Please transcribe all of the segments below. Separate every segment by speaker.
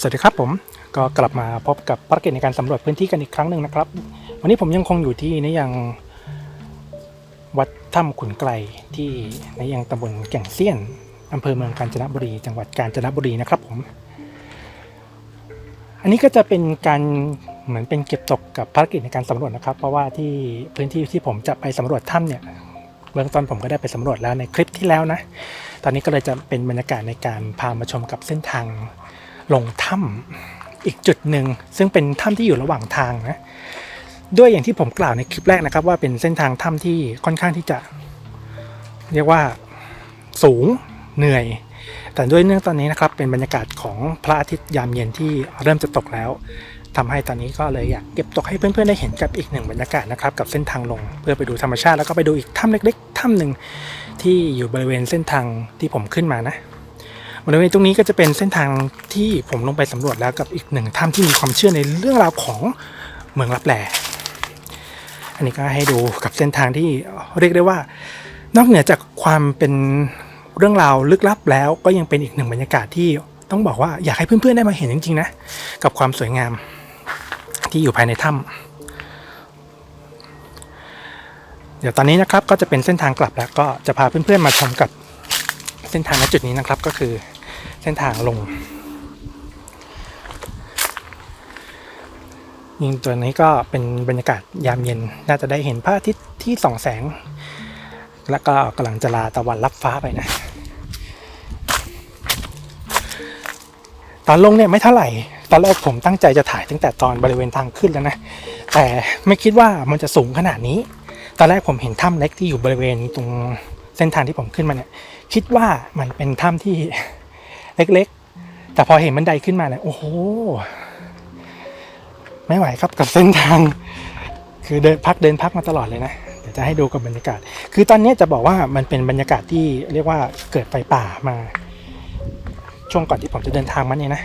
Speaker 1: สวัสดีครับผมก็กลับมาพบกับภารกิจในการสำรวจพื้นที่กันอีกครั้งหนึ่งนะครับ วันนี้ผมยังคงอยู่ที่ในยังวัดถ้ำขุนไกลที่ในยังตำบลแก่งเซียนอำเภอเมืองกาญจนบุรี จังหวัดกาญจนบุรีนะครับผม อันนี้ก็จะเป็นการเหมือนเป็นเก็บตกกับภารกิจในการสำรวจนะครับ เพราะว่าที่พื้นที่ที่ผมจะไปสำรวจถ้ำเนี่ยเบื้องต้นผมก็ได้ไปสำรวจแล้วในคลิปที่แล้วนะ ตอนนี้ก็เลยจะเป็นบรรยากาศในการพามาชมกับเส้นทาง ลงถ้ำอีกจุดหนึ่งซึ่งเป็นถ้ำที่อยู่ระหว่างทางนะด้วยอย่างที่ผมกล่าวในคลิปแรกนะครับ ว่าเป็นเส้นทางถ้ำที่ค่อนข้างที่จะ เรียกว่าสูงเหนื่อย แต่ด้วยเนื่องตอนนี้นะครับ เป็นบรรยากาศของพระอาทิตย์ยามเย็นที่เริ่มจะตกแล้วทำให้ตอนนี้ก็เลยอยากเก็บตกให้เพื่อนๆได้เห็นกับอีกหนึ่งบรรยากาศนะครับ กับเส้นทางลง เพื่อไปดูธรรมชาติแล้วก็ไปดูอีกถ้ำเล็ก ๆถ้ำหนึ่งที่อยู่บริเวณเส้นทางที่ผมขึ้นมานะ บริเวณตรงนี้ก็จะเป็นเส้นทางที่ผมลงไปสำรวจแล้วกับอีกหนึ่งถ้ำที่มีความเชื่อในเรื่องราวของเมืองลับแลอันนี้ก็ให้ดูกับเส้นทางที่เรียกได้ว่า นอกเหนือจากความเป็นเรื่องราวลึกลับแล้ว ก็ยังเป็นอีกหนึ่งบรรยากาศที่ต้องบอกว่าอยากให้เพื่อนๆได้มาเห็นจริงๆนะกับความสวยงามที่อยู่ภายในถ้ำเดี๋ยวตอนนี้นะครับก็จะเป็นเส้นทางกลับแล้วก็จะพาเพื่อนๆมาชมกับเส้นทางณจุดนี้นะครับก็คือ เส้นทางลง ยิงตัวนี้ก็เป็นบรรยากาศยามเย็น น่าจะได้เห็นพระอาทิตย์ที่ส่องแสง แล้วก็กำลังจะลาตะวันรับฟ้าไปนะ ตอนลงเนี่ยไม่เท่าไหร่ ตอนแรกผมตั้งใจจะถ่ายตั้งแต่ตอนบริเวณทางขึ้นแล้วนะ แต่ไม่คิดว่ามันจะสูงขนาดนี้ ตอนแรกผมเห็นถ้ำเล็กที่อยู่บริเวณตรงเส้นทางที่ผมขึ้นมาเนี่ย คิดว่ามันเป็นถ้ำที่ เล็กๆ แต่พอเห็นบันไดขึ้นมาเนี่ยโอ้โห ไม่ไหวครับกับเส้นทาง คือเดินพักเดินพักมาตลอดเลยนะเดี๋ยวจะให้ดูกับบรรยากาศ คือตอนนี้จะบอกว่ามันเป็นบรรยากาศที่เรียกว่าเกิดไฟป่ามา ช่วงก่อนที่ผมจะเดินทางมาเนี่ยนะ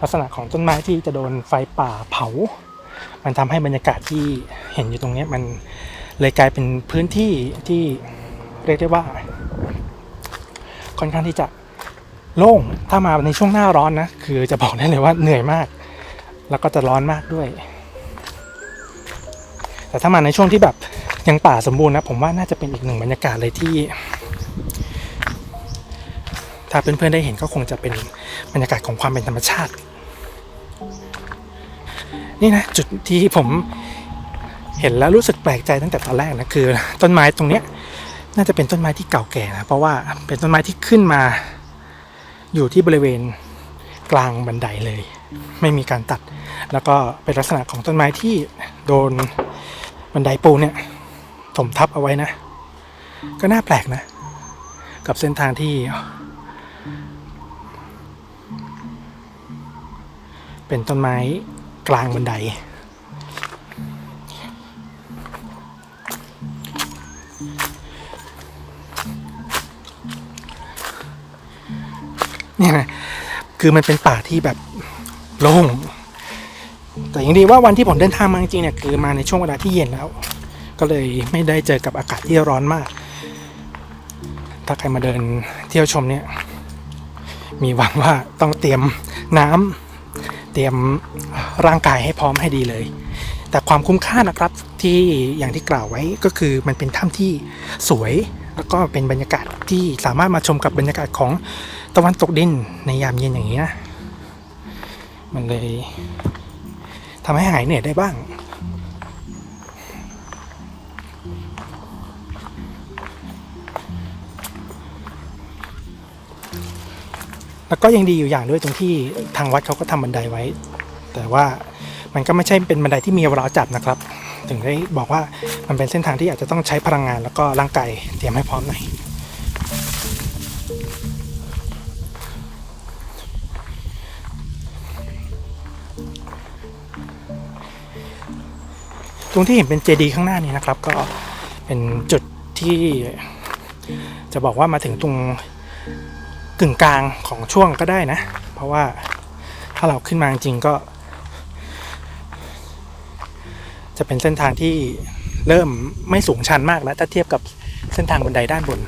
Speaker 1: ลักษณะของต้นไม้ที่จะโดนไฟป่าเผา มันทำให้บรรยากาศที่เห็นอยู่ตรงนี้มันเลยกลายเป็นพื้นที่ที่เรียกได้ว่า ค่อนข้างที่จะ โล่งถ้ามาในช่วงหน้าร้อนนะ คือจะบอกได้เลยว่าเหนื่อยมาก แล้วก็จะร้อนมากด้วย แต่ถ้ามาในช่วงที่แบบยังป่าสมบูรณ์นะ ผมว่าน่าจะเป็นอีกหนึ่งบรรยากาศเลยที่ ถ้าเพื่อนๆได้เห็นก็คงจะเป็นบรรยากาศของความเป็นธรรมชาติ นี่นะจุดที่ผมเห็นแล้วรู้สึกแปลกใจตั้งแต่ตอนแรกนะคือ ต้นไม้ตรงเนี้ยน่าจะเป็นต้นไม้ที่เก่าแก่นะเพราะว่าเป็นต้นไม้ที่ขึ้นมา อยู่ที่บริเวณกลางบันไดเลย ไม่มีการตัด แล้วก็เป็นลักษณะของต้นไม้ที่โดนบันไดปูเนี่ยถมทับเอาไว้นะ ก็น่าแปลกนะ กับเส้นทางที่ เป็นต้นไม้กลางบันได เนี่ยนะคือมันเป็นป่าที่แบบโล่งแต่ยังดีว่าวันที่ผมเดินทางมาจริงเนี่ยคือมาในช่วงเวลาที่เย็นแล้ว ก็เลยไม่ได้เจอกับอากาศที่ร้อนมาก ถ้าใครมาเดินเที่ยวชมเนี่ย มีหวังว่าต้องเตรียมน้ำเตรียมร่างกายให้พร้อมให้ดีเลย แต่ความคุ้มค่านะครับที่อย่างที่กล่าวไว้ก็คือมันเป็นถ้ำที่สวย แล้วก็เป็นบรรยากาศที่สามารถมาชมกับบรรยากาศของ ตะวันตกดินในยามเย็นอย่างนี้นะ มันเลยทำให้หายเหนื่อยได้บ้าง แล้วก็ยังดีอยู่อย่างด้วยตรงที่ทางวัดเขาก็ทำบันไดไว้ แต่ว่ามันก็ไม่ใช่เป็นบันไดที่มีเราจับนะครับ ถึงได้บอกว่ามันเป็นเส้นทางที่อาจจะต้องใช้พลังงานแล้วก็ร่างกายเตรียมให้พร้อมหน่อย ตรงที่เห็นเป็นเจดีย์ข้างหน้านี้นะครับ ก็เป็นจุดที่จะบอกว่ามาถึงตรงกึ่งกลางของช่วงก็ได้นะ เพราะว่าถ้าเราขึ้นมาจริงก็ จะเป็นเส้นทางที่เริ่มไม่สูงชันมากแล้ว ถ้าเทียบกับเส้นทางบันไดด้านบน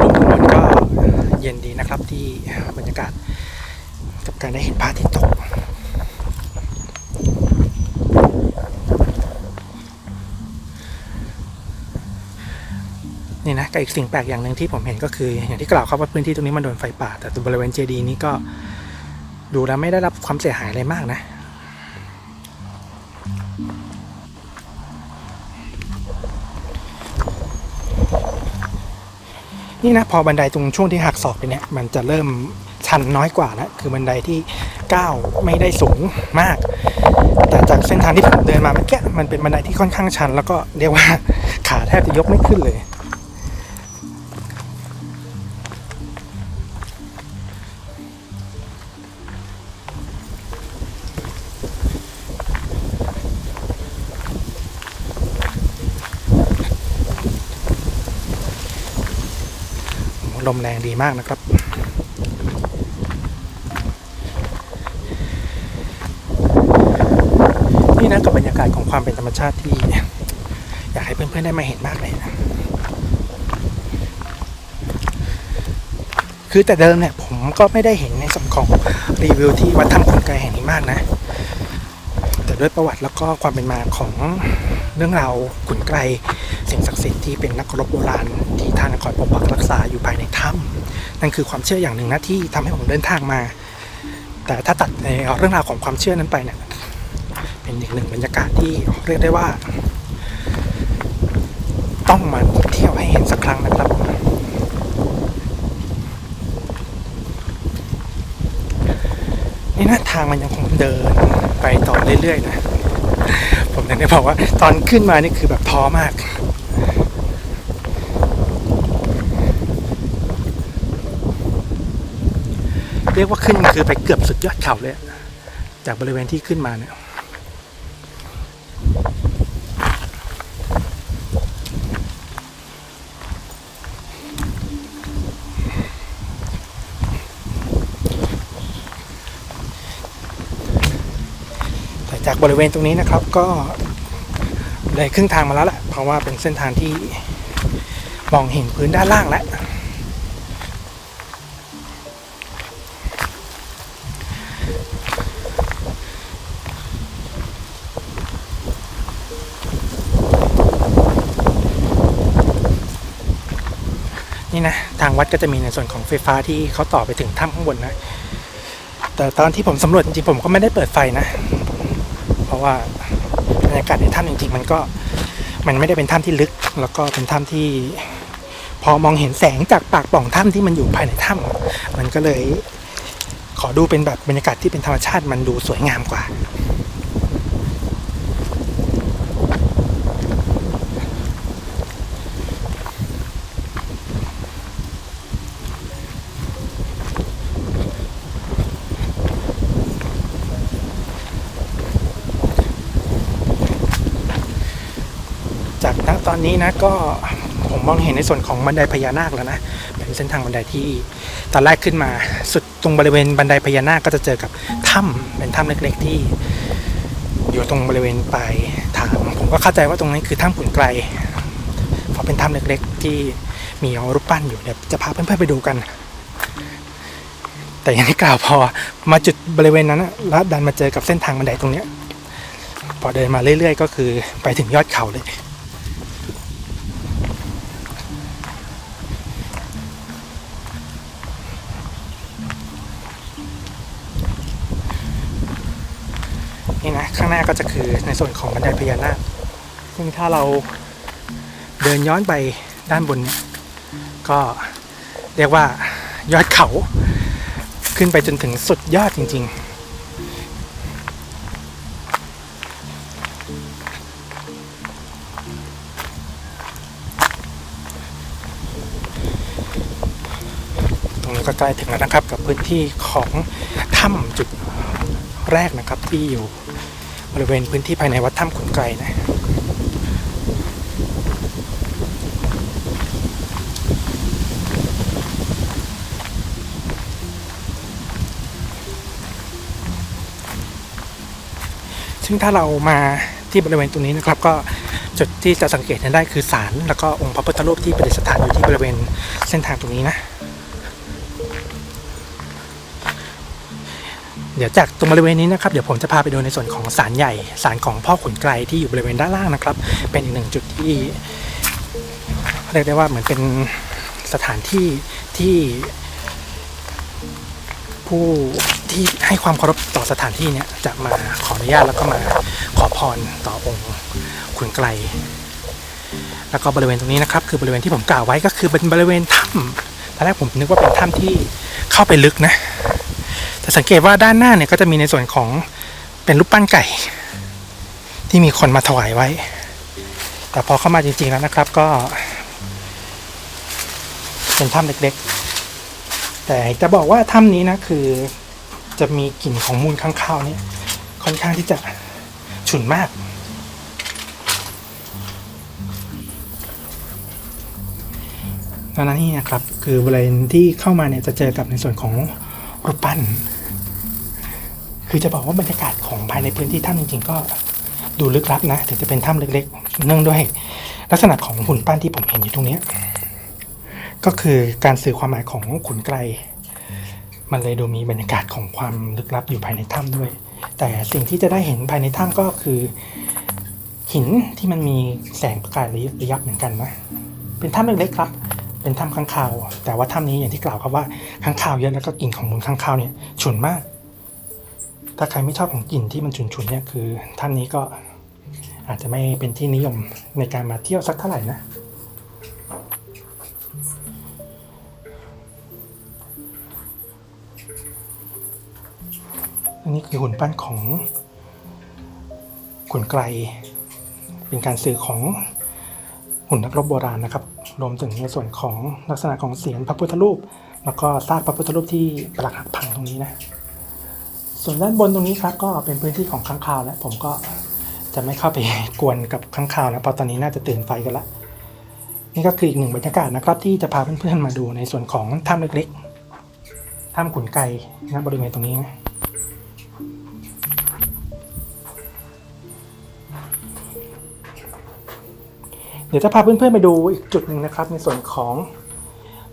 Speaker 1: ลมข้างบนก็เย็นดีนะครับที่บรรยากาศากาศกับการได้เห็นพระอาทิตย์ตก นี่นะกับอีกสิ่งแปลกอย่างหนึ่งที่ผมเห็นก็คือ อย่างที่กล่าวครับว่าพื้นที่ตรงนี้มันโดนไฟป่า แต่ตบริเวณเจดีย์นี้ก็ดูแล้วไม่ได้รับความเสียหายอะไรมากนะนี่นะพอบันไดตรงช่วงที่หักศอกไปเนี่ยมันจะเริ่มชันน้อยกว่าแล้วคือบันไดที่ก้าวไม่ได้สูงมาก แต่จากเส้นทางที่ผมเดินมาเมื่อกี้มันเป็นบันไดที่ค่อนข้างชัน แล้วก็เรียกว่าขาแทบจะยกไม่ขึ้นเลย ลมแรงดีมากนะครับ นี่นะกับบรรยากาศของความเป็นธรรมชาติที่ อยากให้เพื่อนๆได้มาเห็นมากเลยนะคือแต่เดิมเนี่ยผมก็ไม่ได้เห็นในส่วนของรีวิวที่วัดถ้ำขุนไกรแห่งนี้มากนะ แต่ด้วยประวัติแล้วก็ความเป็นมาของเรื่องราวขุนไกร สิ่งศักดิ์สิทธิ์ที่เป็นนักรบโบราณที่ท่านคอยปกปักรักษาอยู่ภายในถ้ำนั่นคือความเชื่ออย่างหนึ่งนะที่ทำให้ผมเดินทางมา แต่ถ้าตัดในเรื่องราวของความเชื่อนั้นไปเนี่ยเป็นอีกหนึ่งบรรยากาศที่เรียกได้ว่า ต้องมาเที่ยวให้เห็นสักครั้งนะครับนี่นะทางมันยังคงเดินไปต่อเรื่อยๆนะผมถึงได้บอกว่าตอนขึ้นมานี่คือแบบท้อมาก เรียกว่าขึ้นคือไปเกือบสุดยอดเขาเลย จากบริเวณที่ขึ้นมาเนี่ยแต่จากบริเวณตรงนี้นะครับก็เลยครึ่งทางมาแล้วแหละเพราะว่าเป็นเส้นทางที่มองเห็นพื้นด้านล่างแล้ว นี่นะทางวัดก็จะมีในส่วนของไฟฟ้าที่เขาต่อไปถึงถ้ำข้างบนนะ แต่ตอนที่ผมสำรวจจริงๆผมก็ไม่ได้เปิดไฟนะ เพราะว่าบรรยากาศในถ้ำจริงๆมันก็มันไม่ได้เป็นถ้ำที่ลึก แล้วก็เป็นถ้ำที่ พอมองเห็นแสงจากปากปล่องถ้ำที่มันอยู่ภายในถ้ำมันก็เลย ขอดูเป็นแบบบรรยากาศที่เป็นธรรมชาติมันดูสวยงามกว่า จากณตอนนี้นะก็ผมมองเห็นในส่วนของบันไดพญานาคแล้วนะเป็นเส้นทางบันไดที่ตอนแรกขึ้นมา สุดตรงบริเวณบันไดพญานาคก็จะเจอกับถ้ำเป็นถ้ำเล็ก ๆ ที่ อยู่ตรงบริเวณปลายทางผมก็เข้าใจว่าตรงนั้นคือถ้ำขุนไกรเพราะเป็นถ้ำเล็ก ๆ ที่มีรูปปั้นอยู่เดี๋ยวจะพาเพื่อนๆไปดูกัน แต่อย่างที่กล่าวพอมาจุดบริเวณนั้นแล้วดันมาเจอกับเส้นทางบันไดตรงเนี้ยพอเดินมาเรื่อย ๆ ก็คือไปถึงยอดเขาเลย นี่นะ ข้างหน้าก็จะคือในส่วนของบันไดพญานาคซึ่งถ้าเราเดินย้อนไปด้านบนเนี่ยก็เรียกว่ายอดเขาขึ้นไปจนถึงสุดยอดจริงๆตรงนี้ก็ใกล้ถึงแล้วนะครับกับพื้นที่ของถ้ำจุดแรกนะครับที่อยู่ บริเวณพื้นที่ภายในวัดถ้ำขุนไกรนะซึ่งถ้าเรามาที่บริเวณตรงนี้นะครับ ก็จุดที่จะสังเกตเห็นได้คือศาลแล้วก็องค์พระพุทธรูปที่ประดิษฐานอยู่ที่บริเวณเส้นทางตรงนี้นะ เดี๋ยวจากตรงบริเวณนี้นะครับเดี๋ยวผมจะพาไปดูในส่วนของศาลใหญ่ศาลของพ่อขุนไกรที่อยู่บริเวณด้านล่างนะครับ เป็นอีกหนึ่งจุดที่เรียกได้ว่าเหมือนเป็นสถานที่ที่ ผู้ที่ให้ความเคารพต่อสถานที่เนี่ยจะมาขออนุญาตแล้วก็มาขอพรต่อองค์ขุนไกรแล้วก็บริเวณตรงนี้นะครับ คือบริเวณที่ผมกล่าวไว้ก็คือเป็นบริเวณถ้ำตอนแรกผมนึกว่าเป็นถ้ำที่เข้าไปลึกนะ แต่สังเกตว่าด้านหน้าเนี่ยก็จะมีในส่วนของเป็นรูปปั้นไก่ ที่มีคนมาถวายไว้ แต่พอเข้ามาจริงๆแล้วนะครับก็ เป็นถ้ำเล็กๆ แต่จะบอกว่าถ้ำนี้นะคือจะมีกลิ่นของมูลค้างคาวเนี่ยค่อนข้างที่จะฉุนมากดังนั้นนี่นะครับ คือบริเวณที่เข้ามาเนี่ยจะเจอกับในส่วนของรูปปั้น คือจะบอกว่าบรรยากาศของภายในพื้นที่ถ้ำจริงๆก็ดูลึกลับนะ ถึงจะเป็นถ้ำเล็กๆ เนื่องด้วย ลักษณะของหุ่นปั้นที่ผมเห็นอยู่ตรงนี้ ก็คือการสื่อความหมายของขุนไกรมันเลยดูมีบรรยากาศของความลึกลับอยู่ภายในถ้ำด้วย แต่สิ่งที่จะได้เห็นภายในถ้ำก็คือ หินที่มันมีแสงประกายระยิบระยับเหมือนกันนะ เป็นถ้ำเล็กๆครับ เป็นถ้ำข้างคาว แต่ว่าถ้ำนี้อย่างที่กล่าวครับว่าข้างคาวเยอะแล้วก็กลิ่นของมูลข้างคาวเนี่ยฉุนมาก ถ้าใครไม่ชอบของกลิ่นที่มันฉุนๆเนี่ยคือถ้ำนี้ก็อาจจะไม่เป็นที่นิยมในการมาเที่ยวสักเท่าไหร่นะ อันนี้คือหุ่นปั้นของขุนไกรเป็นการสื่อของหุ่นนักรบโบราณนะครับ รวมถึงในส่วนของลักษณะของเสียงพระพุทธรูป แล้วก็ซากพระพุทธรูปที่ปรักหักพังตรงนี้นะ ส่วนด้านบนตรงนี้ครับก็เป็นพื้นที่ของข้างคาวแล้วผมก็จะไม่เข้าไปกวนกับข้างคาวแล้วเพราะตอนนี้น่าจะตื่นไฟกันละนี่ก็คืออีกหนึ่งบรรยากาศนะครับ ที่จะพาเพื่อนๆมาดูในส่วนของถ้ำเล็กๆถ้ำขุนไกรนะบริเวณตรงนี้นะเดี๋ยวจะพาเพื่อนๆไปดูอีกจุดหนึ่งนะครับ ในส่วนของ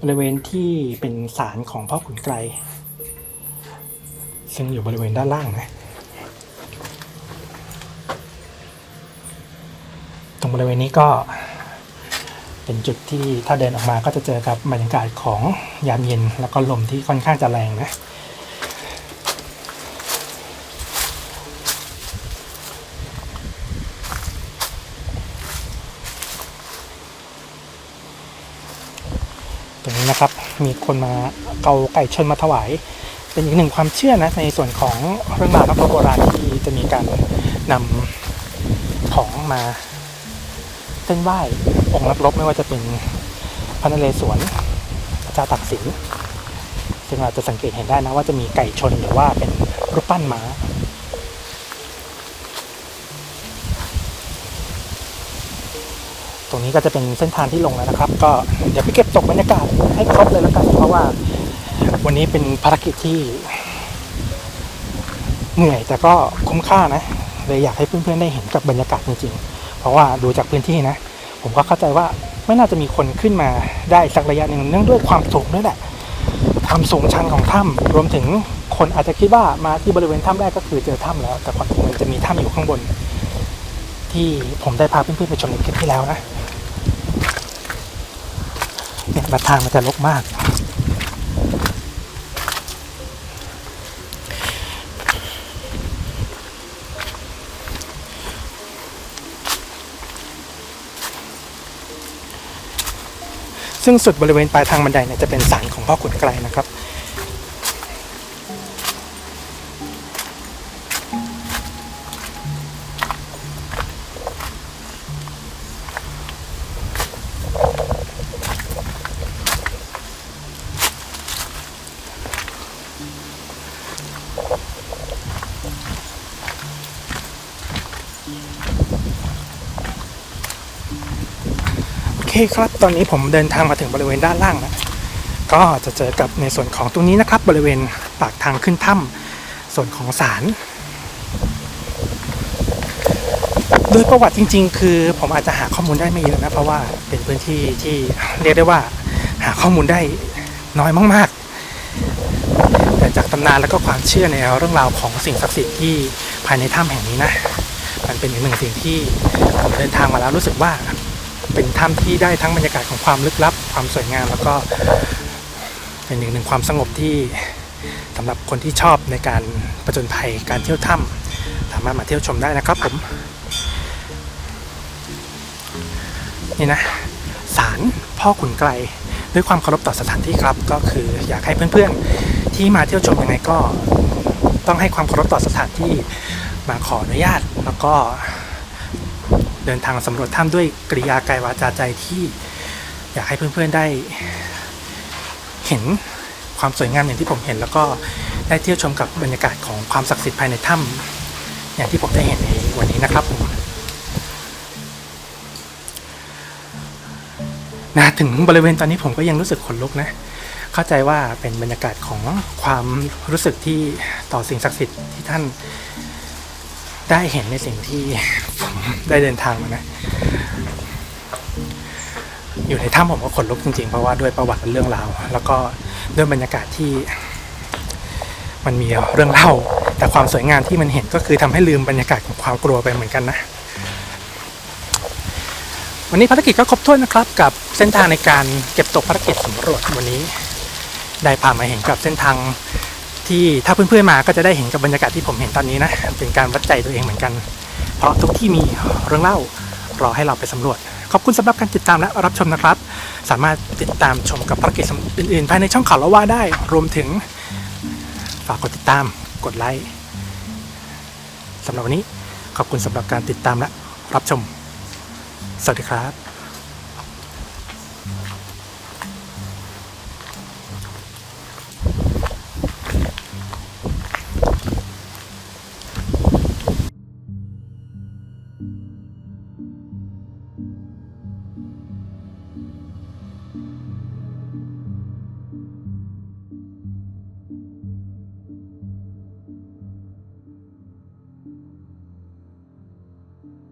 Speaker 1: บริเวณที่เป็นศาลของพ่อขุนไกร ซึ่งอยู่บริเวณด้านล่างนะตรงบริเวณนี้ก็เป็นจุดที่ถ้าเดินออกมาก็จะเจอกับบรรยากาศของยามเย็นแล้วก็ลมที่ค่อนข้างจะแรงนะตรงนี้นะครับมีคนมาเอาไก่ชนมาถวาย เป็นอีกหนึ่งความเชื่อนะในส่วนของเรื่องราวนักรบโบราณที่จะมีการนำของมาเส้นไหว้องค์นักรบไม่ว่าจะเป็นพระนเรศวรพระเจ้าตากสินซึ่งเราจะสังเกตเห็นได้นะว่าจะมีไก่ชนหรือว่าเป็นรูปปั้นม้าตรงนี้ก็จะเป็นเส้นทางที่ลงแล้วนะครับ ก็เดี๋ยวไปเก็บตกบรรยากาศให้ครบเลยแล้วกัน เพราะว่า วันนี้เป็นภารกิจที่ เหนื่อยแต่ก็คุ้มค่านะ เลยอยากให้เพื่อนๆได้เห็นกับบรรยากาศจริงๆ เพราะว่าดูจากพื้นที่นะ ผมก็เข้าใจว่าไม่น่าจะมีคนขึ้นมาได้สักระยะหนึ่งเนื่องด้วยความสูงด้วยแหละความสูงชันของถ้ำรวมถึงคนอาจจะคิดว่ามาที่บริเวณถ้ำแรกก็คือเจอถ้ำแล้ว แต่ความจริงมันจะมีถ้ำอยู่ข้างบน ที่ผมได้พาเพื่อนๆไปชมในคลิปที่แล้วนะเนี่ยระทางมันจะรกมาก ซึ่งสุดบริเวณปลายทางบันไดเนี่ยจะเป็นศาลของพ่อขุนไกรนะครับ เคครับ ตอนนี้ผมเดินทางมาถึงบริเวณด้านล่างแล้วก็จะเจอกับในส่วนของตรงนี้นะครับ บริเวณปากทางขึ้นถ้ำส่วนของศาลโดยประวัติจริง ๆ คือผมอาจจะหาข้อมูลได้ไม่เยอะนะ เพราะว่าเป็นพื้นที่ที่เรียกได้ว่า หาข้อมูลได้น้อยมาก ๆ แต่จากตำนานแล้วก็ความเชื่อในเรื่องราวของสิ่งศักดิ์สิทธิ์ที่ภายในถ้ำแห่งนี้นะ มันเป็นอีกหนึ่งสิ่งที่ผมเดินทางมาแล้วรู้สึกว่า เป็นถ้ำที่ได้ทั้งบรรยากาศของความลึกลับ ความสวยงามแล้วก็เป็นอีกหนึ่งความสงบที่สำหรับคนที่ชอบในการประจนภัยการเที่ยวถ้ำสามารถมาเที่ยวชมได้นะครับผมนี่นะศาลพ่อขุนไกลด้วยความเคารพต่อสถานที่ครับก็คืออยากให้เพื่อนๆที่มาเที่ยวชมยังไงก็ต้องให้ความเคารพต่อสถานที่มาขออนุญาต แล้วก็ เดินทางสำรวจถ้ำด้วยกริยากายวาจาใจที่อยากให้เพื่อนๆได้เห็นความสวยงามอย่างที่ผมเห็น แล้วก็ได้เที่ยวชมกับบรรยากาศของความศักดิ์สิทธิ์ภายในถ้ำอย่างที่ผมได้เห็นในวันนี้นะครับผมนะถึงบริเวณตอนนี้ผมก็ยังรู้สึกขนลุกนะ เข้าใจว่าเป็นบรรยากาศของความรู้สึกที่ต่อสิ่งศักดิ์สิทธิ์ที่ท่าน ได้เห็นในสิ่งที่ผมได้เดินทางมานะ อยู่ในถ้ำผมก็ขนลุกจริงๆ เพราะว่าด้วยประวัติเรื่องราว แล้วก็ด้วยบรรยากาศที่ มันมีเรื่องเล่า แต่ความสวยงามที่มันเห็นก็คือทำให้ลืมบรรยากาศของความกลัวไปเหมือนกันนะ วันนี้ภารกิจก็ครบถ้วนนะครับ กับเส้นทางในการเก็บตกภารกิจสำรวจวันนี้ ได้พามาเห็นกับเส้นทาง ที่ถ้าเพื่อนๆมาก็จะได้เห็นกับบรรยากาศที่ผมเห็นตอนนี้นะ เป็นการวัดใจตัวเองเหมือนกัน เพราะทุกที่มีเรื่องเล่ารอให้เราไปสำรวจ ขอบคุณสำหรับการติดตามและรับชมนะครับ สามารถติดตามชมกับภารกิจอื่นๆ ภายในช่องข่าวละว่าได้ รวมถึงฝากกดติดตาม กดไลค์สำหรับวันนี้ขอบคุณสำหรับการติดตามและรับชม สวัสดีครับ